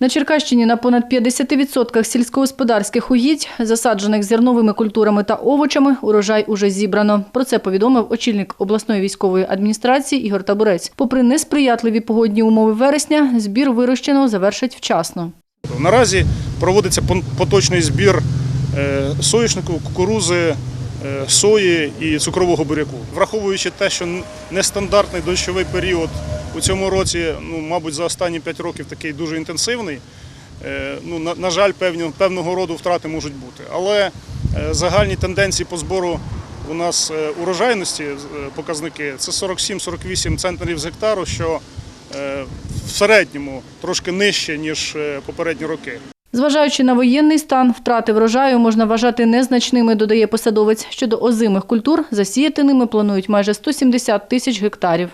На Черкащині на понад 50% сільськогосподарських угідь, засаджених зерновими культурами та овочами, урожай уже зібрано. Про це повідомив очільник обласної військової адміністрації Ігор Табурець. Попри несприятливі погодні умови вересня, збір вирощеного завершать вчасно. Наразі проводиться поточний збір е, соняшнику, кукурузи, е, сої і цукрового буряку. Враховуючи те, що нестандартний дощовий період у цьому році, ну, мабуть, за останні 5 років такий дуже інтенсивний. е, Ну, на, на жаль, певні, певного роду втрати можуть бути. Але е, загальні тенденції по збору у нас е, урожайності показники це 47-48 центнерів з гектару, що в середньому трошки нижче, ніж попередні роки. Зважаючи на воєнний стан, втрати врожаю можна вважати незначними, додає посадовець. Щодо озимих культур, засіяти ними планують майже 170 тисяч гектарів.